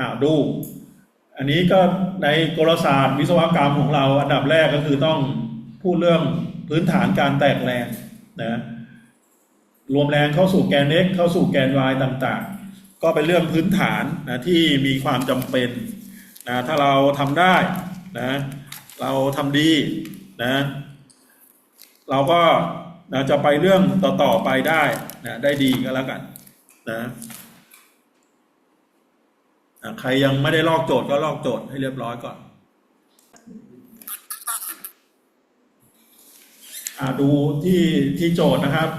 อ่าดู อันนี้ก็ในกลศาสตร์วิศวกรรมของเรา อันดับแรกก็คือต้องพูดเรื่องพื้นฐานการแตกแรงนะรวมแรงเข้าสู่แกน x เข้าสู่แกน y ต่างๆ ก็เป็นเรื่องพื้นฐานนะที่มีความจำเป็นนะถ้าเราทำได้นะเราทำดีนะเราก็นะจะไปเรื่องต่อๆไปได้นะได้ดีก็แล้วกันนะ ใครยังไม่ได้ลอกโจทย์ก็ลอกโจทย์ให้เรียบร้อยก่อนอดูที่ที่โจทย์นะครับ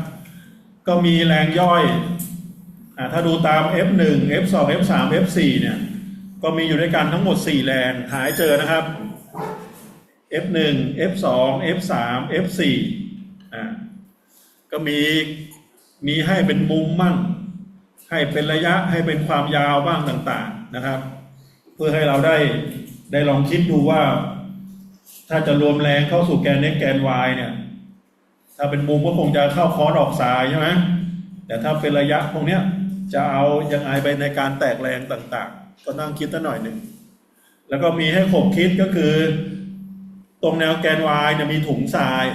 ก็มีแรงย่อยอถ้าดูตาม F1 F2 F3 F4 เนี่ย ก็มีอยู่ด้วยกันทั้งหมด 4 แรงหายเจอนะครับ F1 F2 F3 F4 อ่าก็มีมีให้เป็นมุมมั่ง ให้เป็นระยะให้เป็นความยาวบ้างต่างๆ นะครับ เพื่อให้เราได้ได้ลองคิดดูว่า ถ้าจะรวมแรงเข้าสู่แกน x แกน y เนี่ย ถ้าเป็นมุมก็คงจะเข้าคอร์สออกซายใช่ไหมแต่ถ้าเป็นระยะพวกเนี้ยจะเอายังไงไปในการแตกแรงต่างๆ ก็นั่งคิดตั้งหน่อยหนึ่ง แล้วก็มีให้ขบคิดก็คือ ตรงแนวแกน y เนี่ยมีถุงทราย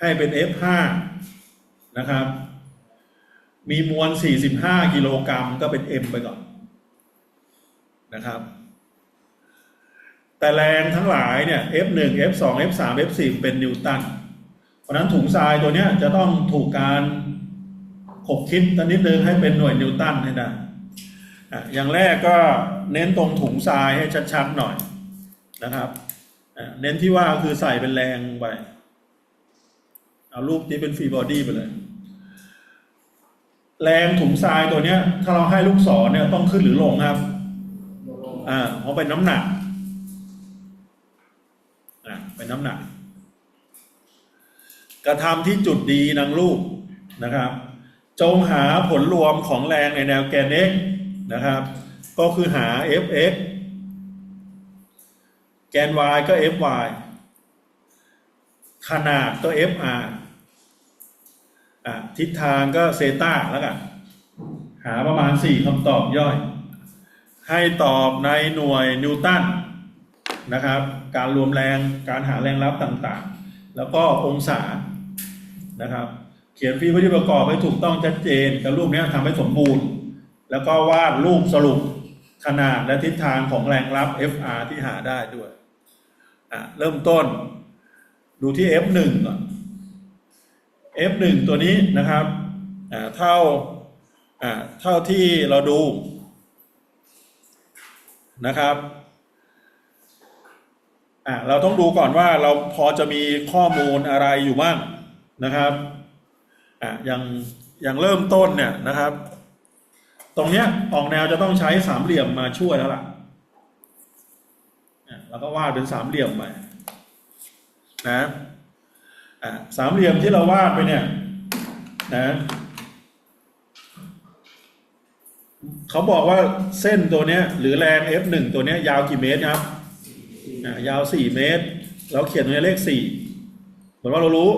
ให้เป็น F5 นะครับ มีมวล 45 กิโลกรัมก็เป็น M ไปก่อนนะครับ แต่แรงทั้งหลายเนี่ย F1 F2 F3 F4 เป็นนิวตัน เพราะนั้นถุงทรายตัวเนี้ยจะต้องถูกการขบคิดตันนิดนึงให้เป็นหน่วยนิวตันให้ได้อะอย่างแรกก็เน้นตรงถุงทรายให้ชัดๆหน่อยนะครับ เน้นที่ว่าคือใส่เป็นแรงไป เอารูปนี้เป็นฟรีบอดี้ไปเลย แรงถุงทรายตัวเนี้ย ถ้าเราให้ลูกศรเนี่ยต้องขึ้นหรือลงครับ อ่าเพราะเป็นน้ำหนัก อะเป็นน้ำหนัก กระทำที่จุดดีนังลูกนะครับ จงหาผลรวมของแรงในแนวแกน x นะครับ ก็คือหา fx แกน y ก็ fy ขนาดก็ fr ทิศทางก็เซต้าแล้วกันหาประมาณ4คำตอบย่อย ให้ตอบในหน่วยนิวตันนะครับ การรวมแรงการหาแรงรับต่างๆ แล้วก็องศานะครับ เขียนฟีวัตถุประกอบให้ถูกต้องชัดเจนกับรูปนี้ทำให้สมบูรณ์ แล้วก็วาดรูปสรุปขนาดและทิศทางของแรงรับ FR ที่หาได้ด้วย เริ่มต้น ดูที่ F1 ก่อน F1 ตัวนี้นะครับเท่าเท่าที่เราดูนะครับเราต้องดูก่อนว่าเราพอจะมีข้อมูลอะไรอยู่บ้างนะครับออย่างอย่างเริ่มต้นเนี่ยนะครับ ตรงเนี้ยออกแนวจะต้องใช้สามเหลี่ยมมาช่วยแล้วล่ะแล้วก็วาดเป็นสามเหลี่ยมไปนะ สามเหลี่ยมที่เราวาดไปเนี่ยนะเขาบอกว่าเส้นตัวเนี้ย หรือแรง F1 ตัวเนี้ยยาวกี่เมตรครับอ่ายาวสี่เมตร เราเขียนตรงนี้เลขสี่เหมือนว่าเรารู้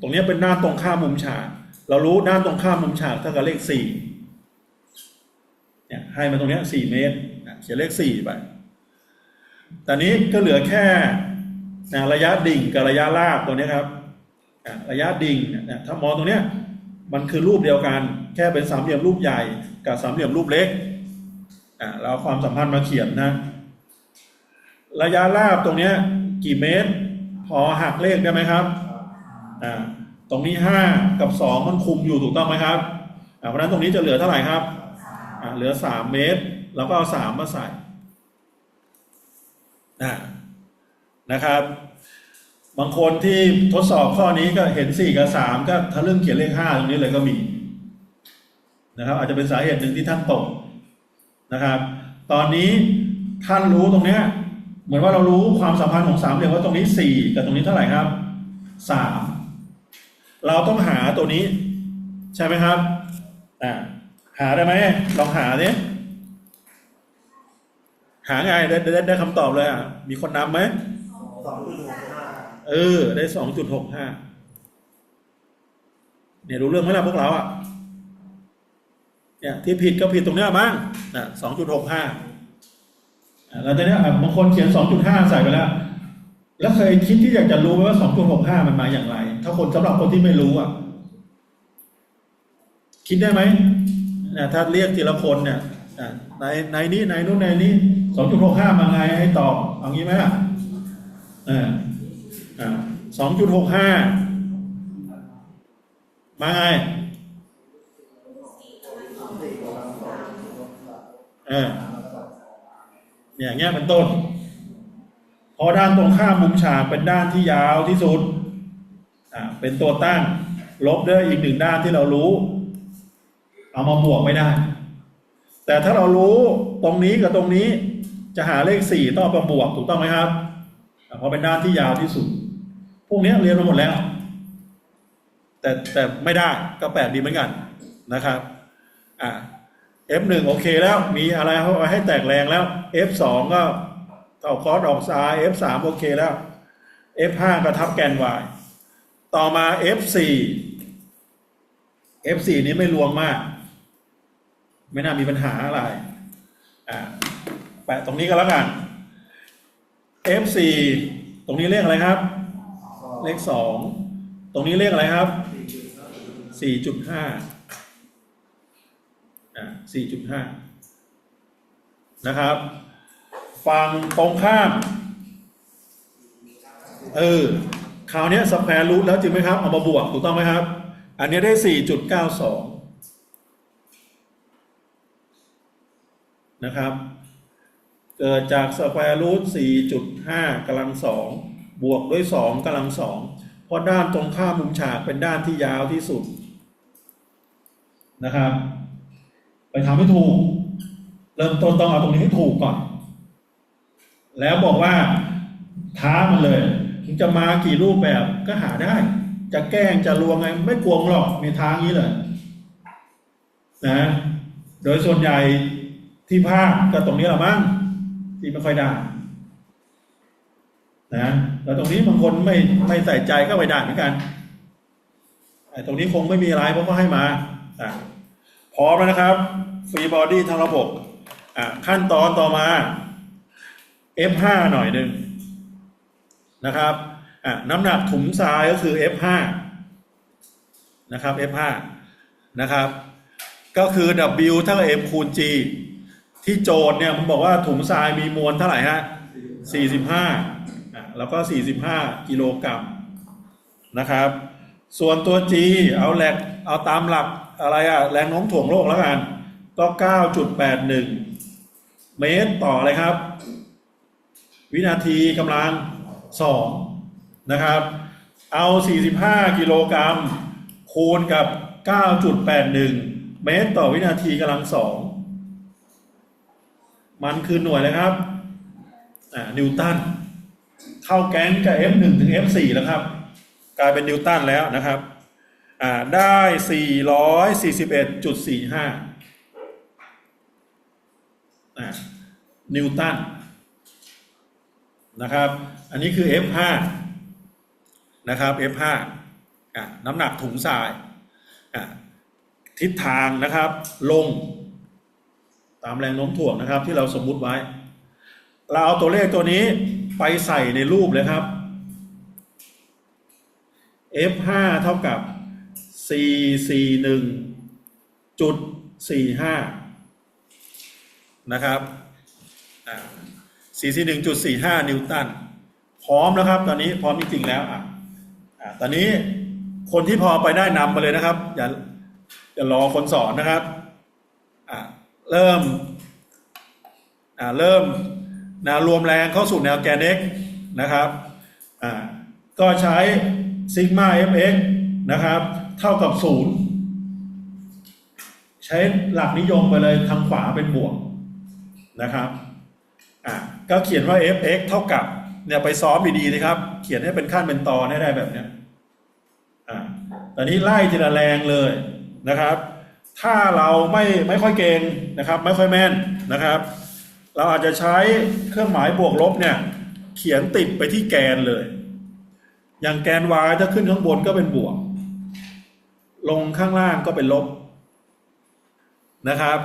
ตรงนี้เป็นหน้าตรงข้ามมุมฉาก เรารู้ด้านตรงข้ามมุมฉากเท่ากับเลขสี่เนี่ยให้มาตรงนี้สี่เมตรเขียนเลขสี่ไปแต่นี้ก็เหลือแค่นะระยะดิ่งกับระยะลาบตัวนี้ครับ ระยะดิ่งเนี่ยถ้ามองตรงเนี้ยมันคือรูปเดียวกัน แค่เป็นสามเหลี่ยมรูปใหญ่กับสามเหลี่ยมรูปเล็กอะเราเอาความสัมพันธ์มาเขียนนะ ระยะราบตรงเนี้ยกี่เมตร พอหักเลขได้ไหมครับอ่าตรงนี้ห้ากับสองมันคุมอยู่ถูกต้องไหมครับอ่าเพราะนั้นตรงนี้จะเหลือเท่าไหร่ครับอ่าเหลือสามเมตร แล้วก็เอาสามมาใส่นะครับ บางคนที่ทดสอบข้อนี้ก็เห็นสี่กับสามก็ทะลึ่งเขียนเลขห้าตรงนี้เลยก็มีนะครับ อาจจะเป็นสาเหตุหนึ่งที่ท่านตกนะครับ ตอนนี้ท่านรู้ตรงเนี้ยเหมือนว่าเรารู้ความสัมพันธ์ของสามเหลี่ยมว่าตรงนี้สี่กับตรงนี้เท่าไหร่ครับสามเราต้องหาตัวนี้ ใช่ไหมครับอ่าหาได้ไหมลองหาดิหาไงได้ได้ได้คำตอบเลยอะมีคนนำไหมสองจุดหกห้า เออ ได้สองจุดหกห้าเนี่ยรู้เรื่องไหมล่ะพวกเราอะเนี่ยที่ผิดก็ผิดตรงเนี้ยมั้งนะสองจุดหกห้าแล้วตอนเนี้ยอะบางคนเขียนสองจุดห้าใส่ไปแล้ว แล้วเคยคิดที่อยากจะรู้ไหมว่าสองจุดหกห้ามันมาอย่างไร ถ้าคนสำหรับคนที่ไม่รู้อะ คิดได้ไหมนะถ้าเรียกทีละคนเนี่ยอะในในนี้ในนู้นในนี้สองจุดหกห้ามาไงให้ตอบเอางี้ไหมล่ะอ่า สองจุดหกห้ามาไงเออเนี่ยอย่างเงี้ยเป็นต้น พอด้านตรงข้ามมุมฉากเป็นด้านที่ยาวที่สุดอ่าเป็นตัวตั้ง ลบด้วยอีกหนึ่งด้านที่เรารู้ เอามาบวกไม่ได้ แต่ถ้าเรารู้ตรงนี้กับตรงนี้จะหาเลขสี่ต้องมาบวกถูกต้องไหมครับเพราะเป็นด้านที่ยาวที่สุด พวกนี้เรียนมาหมดแล้ว แต่แต่ไม่ได้ก็แปลกดีเหมือนกันนะครับอ่า F1 โอเคแล้วมีอะไรเอาให้แตกแรงแล้ว F2 ก็เอาคอสออกซ้าย F3 โอเคแล้ว F5 ก็ทับแกน Y ต่อมา F4 F4 นี้ไม่รวมมาก ไม่น่ามีปัญหาอะไรอ่าแปะตรงนี้ก็แล้วกัน F4 ตรงนี้เลขอะไรครับ เลขสองตรงนี้เลขอะไรครับสี่จุดห้าอ่าสี่จุดห้านะครับ ฝั่งตรงข้าม เออคราวนี้สแควร์รูทแล้วจริงไหมครับ เอามาบวกถูกต้องไหมครับ อันนี้ได้สี่จุดเก้าสองนะครับ เกิดจากสแควร์รูทสี่จุดห้ากำลังสอง บวกด้วยสองกำลังสองเพราะด้านตรงข้ามมุมฉากเป็นด้านที่ยาวที่สุดนะครับ ไปทำให้ถูก เริ่มต้นต้องเอาตรงนี้ให้ถูกก่อน แล้วบอกว่าท้ามันเลยถึงจะมากี่รูปแบบก็หาได้ จะแกล้งจะลวงไงไม่กลัวหรอกมีทางนี้เลยนะ โดยส่วนใหญ่ที่ภาคก็ตรงนี้แหละมั้งที่ไม่ค่อยได้ นะแล้วตรงนี้บางคนไม่ไม่ใส่ใจก็ไปด่าเหมือนกันไอ้ตรงนี้คงไม่มีอะไรเพราะเขาให้มาอะพร้อมแล้วนะครับฟรีบอดี้ทั้งระบบอะขั้นตอนต่อมา F5 หน่อยหนึ่งนะครับอะน้ำหนักถุงทรายก็คือ F5 นะครับ F5 นะครับ ก็คือ W เท่ากับ M คูณ G ที่โจทย์เนี่ยมันบอกว่าถุงทรายมีมวลเท่าไหร่ฮะ45 แล้วก็ 45 กิโลกรัมนะครับ ส่วนตัว G เอาแหลกเอาตามหลักอะไรอะแรงโน้มถ่วงโลกแล้วกัน ก็ 9.81 เมตรต่ออะไรครับ วินาทีกำลัง 2 นะครับ เอา 45 กิโลกรัมคูณกับ 9.81 เมตรต่อวินาทีกำลัง 2 มันคือหน่วยเลยครับ อ่า นิวตัน เข้าแก๊งกับ F1 ถึง F4 แล้วครับ กลายเป็นนิวตันแล้วนะครับอ่าได้ 441.45นิวตันนะครับ อันนี้คือ F5 นะครับ F5 น้ำหนักถุงทราย ทิศทางนะครับ ลง ตามแรงโน้มถ่วงนะครับ ที่เราสมมุติไว้ เราเอาตัวเลขตัวนี้ ไปใส่ในรูปเลยครับ F5 เท่ากับ 441จุด45 นะครับ441.45 นิวตัน พร้อมแล้วครับ ตอนนี้พร้อมจริงๆแล้วอะอ่าตอนนี้คนที่พอไปได้นำมาเลยนะครับ อย่าอย่ารอคนสอนนะครับอ่าเริ่มอ่าเริ่ม นวรวมแรงเข้าสู่แนวแกน x นะครับอ่าก็ใช้ซิกมา fx นะครับ เท่ากับศูนย์ใช้หลักนิยมไปเลยทางขวาเป็นบวกนะครับอ่าก็เขียนว่า fx เท่ากับเนี่ยไปซ้อมดีๆนะครับ เขียนให้เป็นขั้นเป็นตอนให้ได้แบบเนี้ยอ่าตอนนี้ไล่ทีละแรงเลยนะครับ ถ้าเราไม่ไม่ค่อยเก่งนะครับ ไม่ค่อยแม่นนะครับ เราอาจจะใช้เครื่องหมายบวกลบเนี่ย เขียนติดไปที่แกนเลย อย่างแกน y ถ้าขึ้นข้างบนก็เป็นบวก ลงข้างล่างก็เป็นลบนะครับ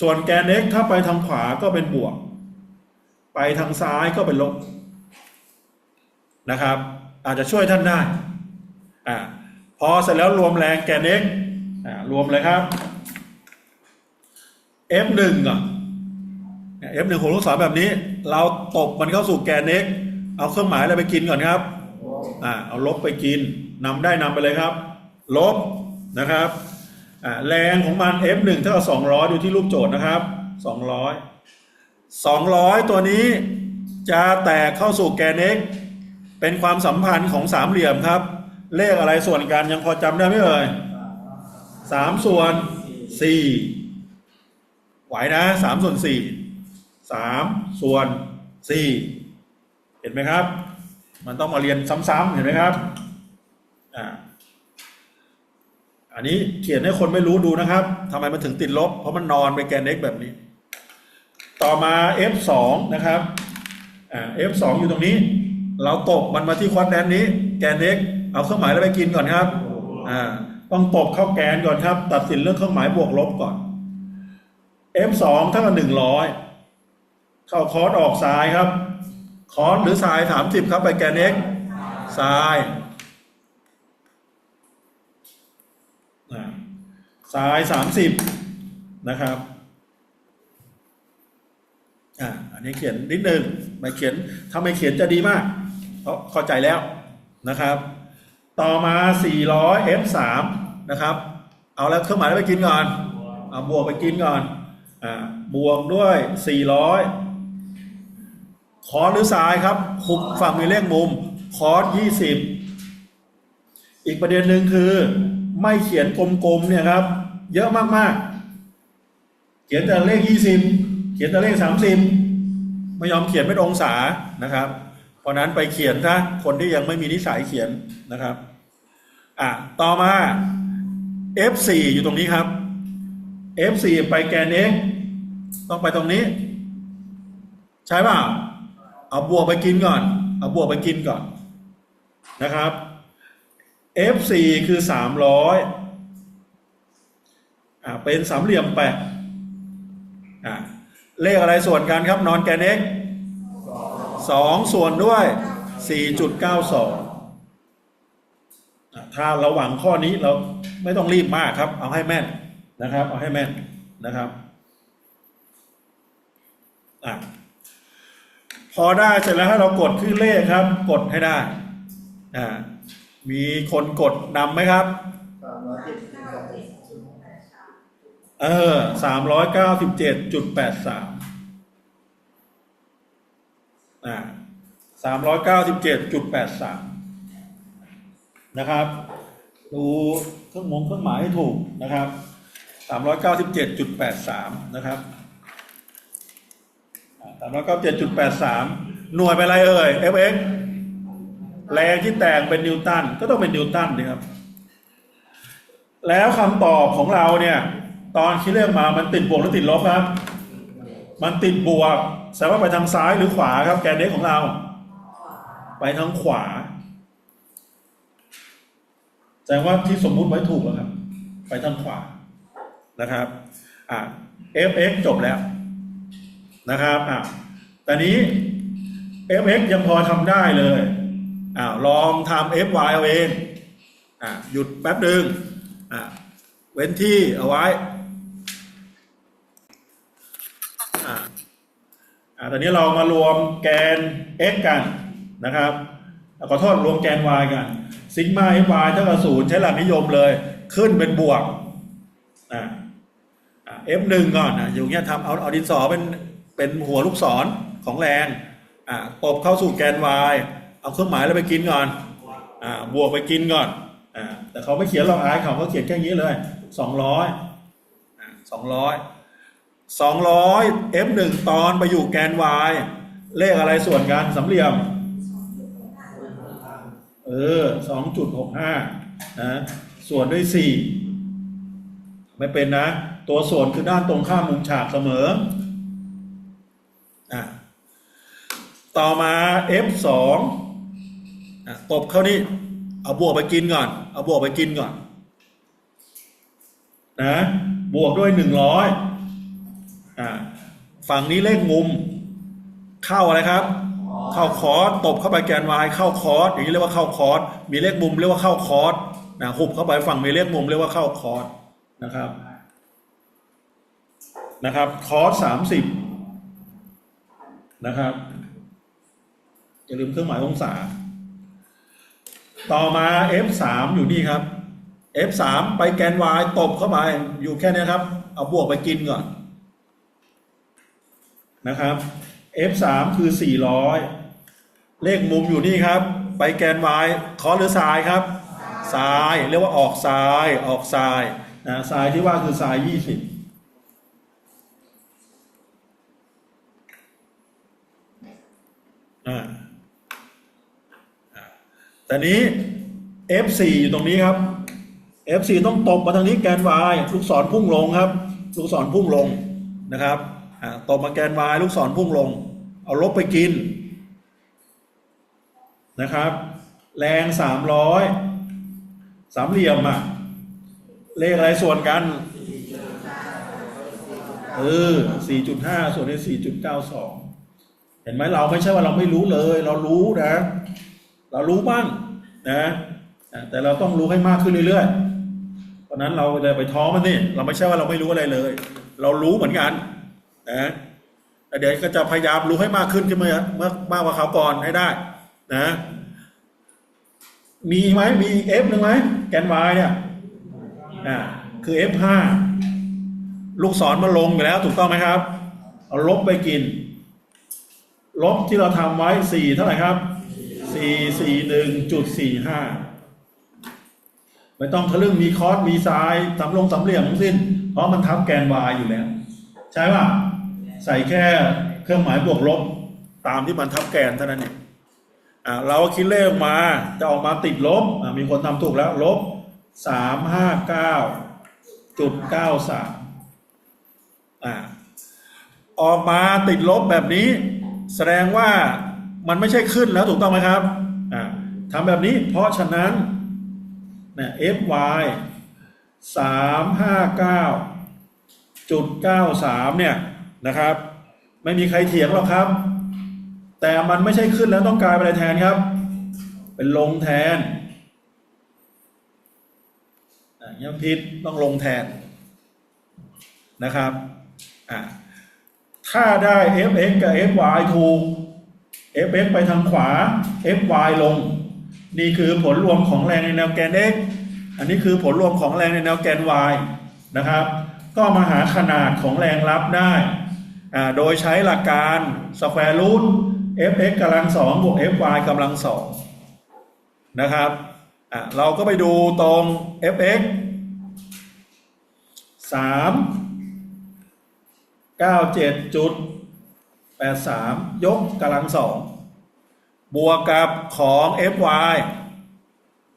ส่วนแกน x ถ้าไปทางขวาก็เป็นบวก ไปทางซ้ายก็เป็นลบนะครับ อาจจะช่วยท่านได้อ่าพอเสร็จแล้วรวมแรงแกน x อ่ารวมเลยครับ f1 ก่อน เนี่ย f1 ของลูกศรแบบนี้ เราตบมันเข้าสู่แกน x เอาเครื่องหมายอะไรไปกินก่อนครับอ่าเอาลบไปกินนำได้นำไปเลยครับ ลบนะครับอ่าแรงของมัน f1 เท่ากับ200 ดูที่รูปโจทย์นะครับ 200 200 ตัวนี้จะแตกเข้าสู่แกน x เป็นความสัมพันธ์ของสามเหลี่ยมครับ เลขอะไรส่วนกันยังพอจำได้ไหมเอ่ยสามส่วนสี่ไหวนะสามส่วนสี่ สามส่วนสี่เห็นไหมครับ มันต้องมาเรียนซ้ำๆเห็นไหมครับอ่าอันนี้เขียนให้คนไม่รู้ดูนะครับทำไมมันถึงติดลบ เพราะมันนอนไปแกน x แบบนี้ ต่อมา f2 นะครับอ่า f2 อยู่ตรงนี้ เราตบมันมาที่ควอดแดนนี้ แกน x เอาเครื่องหมายแล้วไปกินก่อนครับอ่าต้องตบเข้าแกนก่อนครับ ตัดสินเรื่องเครื่องหมายบวกลบก่อน f2 เท่ากับหนึ่งร้อย เข้าคอร์สออกซ้ายครับ คอร์สหรือสายสามสิบครับไปแกน x ซ้ายอ่าซ้ายสามสิบนะครับอ่าอันนี้เขียนนิดนึงไม่เขียนถ้าไม่เขียนจะดีมาก เพราะเข้าใจแล้วนะครับ ต่อมา 400 f3 นะครับ เอาแล้วเครื่องหมายไปกินก่อนเอาบวกไปกินก่อนอ่าบวกด้วย 400 คอหรือซ้ายครับคุมฝั่งมีเลขมุม คอร์ส20อีกประเด็นหนึ่งคือ ไม่เขียนกลมๆเนี่ยครับ เยอะมากๆ เขียนแต่เลข20เขียนแต่เลข30ไม่ยอมเขียนเป็นองศานะครับ เพราะนั้นไปเขียนถ้าคนที่ยังไม่มีนิสัยเขียนนะครับอะต่อมา F4 อยู่ตรงนี้ครับ F4 ไปแกน x ต้องไปตรงนี้ ใช่เปล่า เอาบวกไปกินก่อน เอาบวกไปกินก่อนนะครับ F4 คือสามร้อยอ่าเป็นสามเหลี่ยมแปดอ่าเลขอะไรส่วนกันครับ นอนแกน x สองส่วนด้วยสี่จุดเก้าสองถ้าเราหวังข้อนี้เราไม่ต้องรีบมากครับ เอาให้แม่นนะครับ เอาให้แม่นนะครับอะ พอได้เสร็จแล้วให้เรากดขึ้นเลขครับ กดให้ได้อ่ามีคนกดนำไหมครับสามร้อยเจ็ดสิบสองเออสามร้อยเก้าสิบเจ็ดจุดแปดสามอ่าสามร้อยเก้าสิบเจ็ดจุดแปดสามนะครับ ดูเครื่องมงเครื่องหมายให้ถูกนะครับสามร้อยเก้าสิบเจ็ดจุดแปดสามนะครับ สามร้อยเก้าเจ็ดจุดแปดสามหน่วยเป็นอะไรเอ่ย fx แรงที่แตกเป็นนิวตันก็ต้องเป็นนิวตันนะครับ แล้วคำตอบของเราเนี่ย ตอนคิดเลขมามันติดบวกหรือติดลบครับ มันติดบวกแสดงว่าไปทางซ้ายหรือขวาครับ แกนเด็กของเรา ไปทางขวาแสดงว่าที่สมมุติไว้ถูกแล้วครับ ไปทางขวานะครับอ่า fx จบแล้ว นะครับอ่าแต่นี้ fx ยังพอทำได้เลยอ่าลองทำ fy เอาเองอ่าหยุดแป๊บหนึ่งอ่าเว้นที่เอาไว้อ่าอ่าตอนนี้เรามารวมแกน x กันนะครับอ่าขอโทษรวมแกน y กันซิกมา fy เท่ากับศูนย์ใช้หลักนิยมเลย ขึ้นเป็นบวกอ่าอ่า F1 ก่อนนะอยู่เงี้ยทำเอาเอาดินสอเป็น เป็นหัวลูกศรของแรงอ่าตบเข้าสู่แกน y เอาเครื่องหมายแล้วไปกินก่อนอ่าบวกไปกินก่อนอ่าแต่เขาไม่เขียนหรอกอายเขาเขาเขียนแค่นี้เลยสองร้อยอ่าสองร้อยสองร้อย F1 ตอนไปอยู่แกน y เลขอะไรส่วนกันสามเหลี่ยม เออสองจุดหกห้านะส่วนด้วยสี่ไม่เป็นนะ ตัวส่วนคือด้านตรงข้ามมุมฉากเสมอ ต่อมา F2 อะตบเข้านี่เอาบวกไปกินก่อน เอาบวกไปกินก่อนนะบวกด้วยหนึ่งร้อยอ่าฝั่งนี้เลขมุม เข้าอะไรครับ เข้าคอร์สตบเข้าไปแกน y เข้าคอร์สอย่างนี้เรียกว่าเข้าคอร์สมีเลขมุมเรียกว่าเข้าคอร์สนะหุบเข้าไปฝั่งมีเลขมุมเรียกว่าเข้าคอร์สนะครับ นะครับ คอร์สสามสิบนะครับ อย่าลืมเครื่องหมายองศา ต่อมา F3 อยู่นี่ครับ F3 ไปแกน y ตบเข้าไปอยู่แค่นี้ครับ เอาบวกไปกินก่อน นะครับ F3 คือ 400 เลขมุมอยู่นี่ครับ ไปแกน y คอหรือทรายครับทรายเรียกว่าออกทรายออกทรายนะทรายที่ว่าคือทราย20อ่าอ่า แต่นี้ F4 อยู่ตรงนี้ครับ F4 ต้องตบมาทางนี้แกน y ลูกศรพุ่งลงครับ ลูกศรพุ่งลงนะครับตบมาแกน y ลูกศรพุ่งลง เอาลบไปกินนะครับ แรง300สามเหลี่ยมอะเลขอะไรส่วนกันเออ4.5ส่วนใน4.92เห็นไหมเราไม่ใช่ว่าเราไม่รู้เลย เรารู้นะ เรารู้บ้างนะแต่เราต้องรู้ให้มากขึ้นเรื่อยๆเพราะนั้นเราจะไปท้อมันนี่เราไม่ใช่ว่าเราไม่รู้อะไรเลย เรารู้เหมือนกันนะแต่เดี๋ยวก็จะพยายามรู้ให้มากขึ้นขึ้นมาเมื่อมากกว่าเขาก่อนให้ได้ นะ มีไหมมี F หนึ่งไหมแกน y เนี่ยอ่าคือ F5 ลูกศรมันลงอยู่แล้วถูกต้องไหมครับ เอาลบไปกิน ลบที่เราทำไว้สี่เท่าไหร่ครับ สี่สี่หนึ่งจุดสี่ห้าไม่ต้องทะลึ่งมีคอสมีทรายสำลงสำเหลี่ยมทั้งสิ้น เพราะมันทับแกน y อยู่แล้ว ใช่ป่ะ ใส่แค่เครื่องหมายบวกลบ ตามที่มันทับแกนเท่านั้นเองอ่าเราก็คิดเลขมาจะออกมาติดลบอ่ามีคนทำถูกแล้วลบสามห้าเก้าจุดเก้าสามอ่าออกมาติดลบแบบนี้ แสดงว่า มันไม่ใช่ขึ้นแล้วถูกต้องไหมครับอ่าทำแบบนี้เพราะฉะนั้นนะ fy สามห้าเก้าจุดเก้าสามเนี่ยนะครับ ไม่มีใครเถียงหรอกครับ แต่มันไม่ใช่ขึ้นแล้วต้องกลายเป็นอะไรแทนครับ เป็นลงแทนอ่ยังผิดต้องลงแทนนะครับอ่าถ้าได้ fx กับ fy ถูก Fx ไปทางขวา Fy ลง นี่คือผลรวมของแรงในแนวแกน x อันนี้คือผลรวมของแรงในแนวแกน y นะครับ ก็มาหาขนาดของแรงรับได้ โดยใช้หลักการสแควร์รูท Fx กำลังสองบวก Fy กำลังสองนะครับเราก็ไปดูตรง Fx 3 97.1 แปดสามยกกำลังสองบวกกับของ fy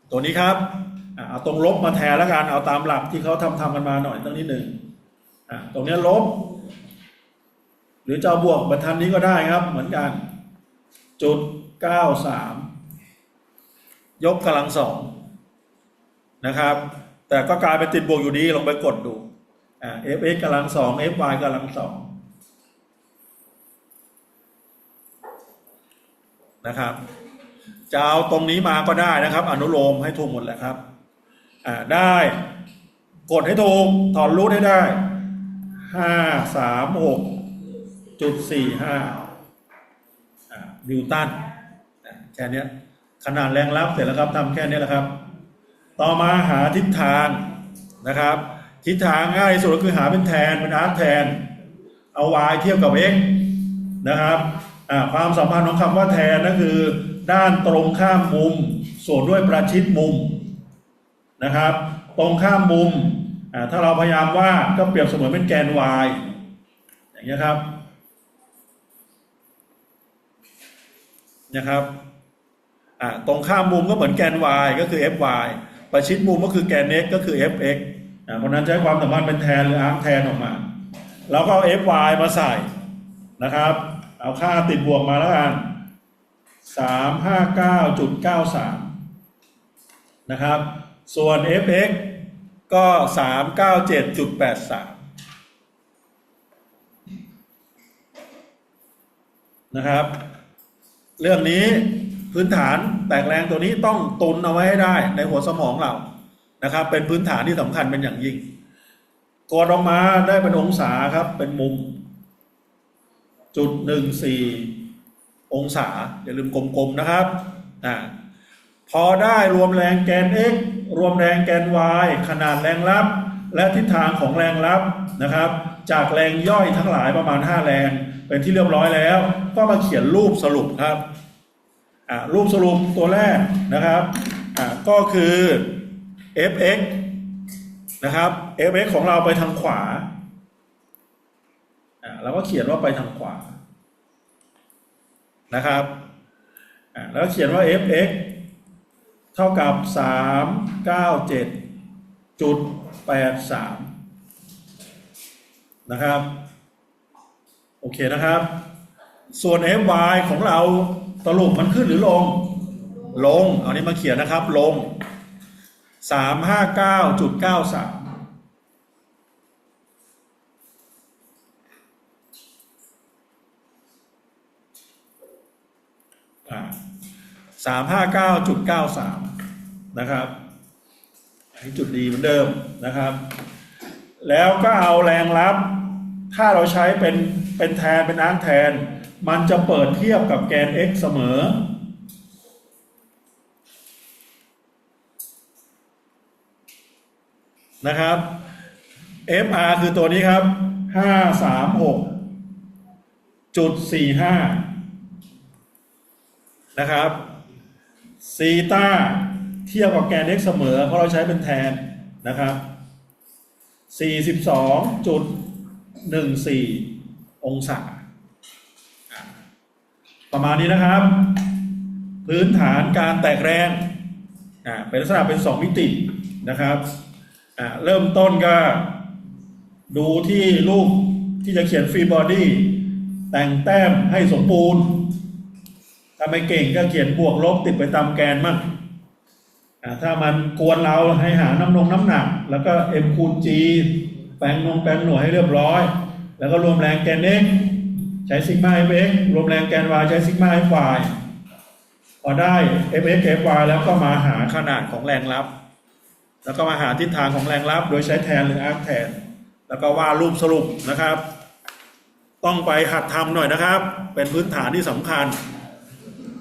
ตัวนี้ครับเอาตรงลบมาแทนแล้วกันเอาตามหลักที่เขาทำทำกันมาหน่อยตั้งนิดหนึ่งตรงนี้ลบ หรือจะบวกบรรทัดนี้ก็ได้ครับ เหมือนกัน จุดเก้าสามยกกำลังสองนะครับ แต่ก็กลายเป็นติดบวกอยู่ดีลองไปกดดู fx กำลังสอง fy กำลังสอง นะครับจะเอาตรงนี้มาก็ได้นะครับ อนุโลมให้ถูกหมดแหละครับ อ่าได้ กดให้ถูกถอนรูทให้ได้ห้าสามหกจุดสี่ห้านิวตันแค่นี้ขนาดแรงรับเสร็จแล้วครับทำแค่นี้แหละครับ ต่อมาหาทิศทางนะครับ ทิศทางง่ายที่สุดก็คือหาเป็นแทนเป็นอาร์ตแทน เอา y เทียบกับ x นะครับ ความสัมพันธ์ของคำว่าแทนก็คือ ด้านตรงข้ามมุม ส่วนด้วยประชิดมุมนะครับ ตรงข้ามมุมถ้าเราพยายามว่าก็เปรียบเสมือนเป็นแกน y อย่างนี้ยครับนะครับตรงข้ามมุมก็เหมือนแกน y ก็คือ fy ประชิดมุมก็คือแกน x ก็คือ fx อเพราะนั้นใช้ความสัมพันธ์เป็นแทนหรืออาร์คแทนออกมา แล้วก็เอา fy มาใส่นะครับ เอาค่าติดบวกมาแล้วกันสามห้าเก้าจุดเก้าสามนะครับ ส่วน fx ก็สามเก้าเจ็ดจุดแปดสามนะครับ เรื่องนี้พื้นฐานแตกแรงตัวนี้ต้องตุนเอาไว้ให้ได้ในหัวสมองเรานะครับ เป็นพื้นฐานที่สำคัญเป็นอย่างยิ่งกดออกมาได้เป็นองศาครับ เป็นมุม จุดหนึ่งสี่องศา อย่าลืมกลมๆนะครับอ่าพอได้รวมแรงแกน x รวมแรงแกน y ขนาดแรงรับ และทิศทางของแรงรับนะครับ จากแรงย่อยทั้งหลายประมาณ 5 แรง เป็นที่เรียบร้อยแล้ว ก็มาเขียนรูปสรุปครับรูปสรุปตัวแรกนะครับก็คือ fx นะครับ fx ของเราไปทางขวา เราก็เขียนว่าไปทางขวานะครับอ่าแล้วเขียนว่า fx เท่ากับ 3 9 7จุด83 นะครับ โอเคนะครับ ส่วน fy ของเราสรุปมันขึ้นหรือลง ลง เอานี้มาเขียนนะครับ ลง 359.93 สามห้าเก้าจุดเก้าสามนะครับให้จุดดีเหมือนเดิมนะครับ แล้วก็เอาแรงรับ ถ้าเราใช้เป็นเป็นแทนเป็นอ้างแทน มันจะเปิดเทียบกับแกน x เสมอนะครับ FR คือตัวนี้ครับห้าสามหกจุดสี่ห้า นะครับซีตาเทียบกับแกน x เสมอ เพราะเราใช้เป็นแทนนะครับ42.14 องศาอะประมาณนี้นะครับ พื้นฐานการแตกแรงอะเป็นลักษณะเป็น 2 มิตินะครับอะเริ่มต้นก็ดูที่รูปที่จะเขียนฟรีบอดี้แต่งแต้มให้สมบูรณ์ ถ้าไม่เก่งก็เขียนบวกลบติดไปตามแกนมั่งถ้ามันกวนเราให้หาน้ำนงน้ำหนัก แล้วก็ m คูณ g แปลงนงแปลงหน่วยให้เรียบร้อย แล้วก็รวมแรงแกน x ใช้ซิกมา fx รวมแรงแกน y ใช้ซิกมา fy พอได้ fx fy แล้วก็มาหาขนาดของแรงรับ แล้วก็มาหาทิศทางของแรงรับ โดยใช้แทนหรืออาร์คแทน แล้วก็วาดรูปสรุปนะครับ ต้องไปหัดทำหน่อยนะครับ เป็นพื้นฐานที่สำคัญ